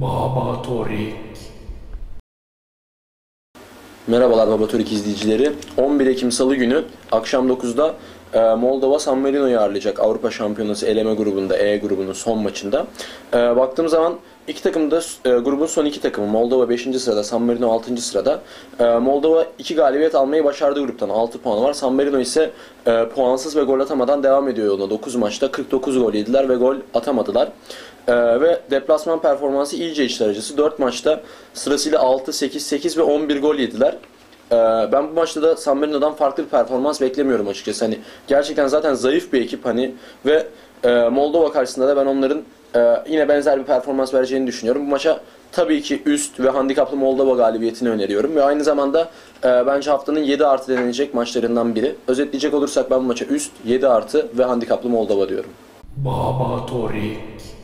Baba Torik. Merhabalar Baba Türk izleyicileri. 11 Ekim Salı günü akşam 9'da e, Moldova San Marino'yu ağırlayacak Avrupa Şampiyonası eleme grubunda E grubunun son maçında. E, baktığım zaman iki takım da e, grubun son iki takımı Moldova 5. sırada, San Marino 6. sırada. E, Moldova iki galibiyet almayı başardı gruptan 6 puan var. San Marino ise e, puansız ve gol atamadan devam ediyor yoluna. 9 maçta 49 gol yediler ve gol atamadılar. Ee, ve deplasman performansı iyice içler acısı. 4 maçta sırasıyla 6, 8, 8 ve 11 gol yediler. Ee, ben bu maçta da San Marino'dan farklı bir performans beklemiyorum açıkçası. Hani gerçekten zaten zayıf bir ekip hani ve e, Moldova karşısında da ben onların e, yine benzer bir performans vereceğini düşünüyorum. Bu maça tabii ki üst ve handikaplı Moldova galibiyetini öneriyorum ve aynı zamanda e, bence haftanın 7 artı denilecek maçlarından biri. Özetleyecek olursak ben bu maça üst, 7 artı ve handikaplı Moldova diyorum. Baba Torik.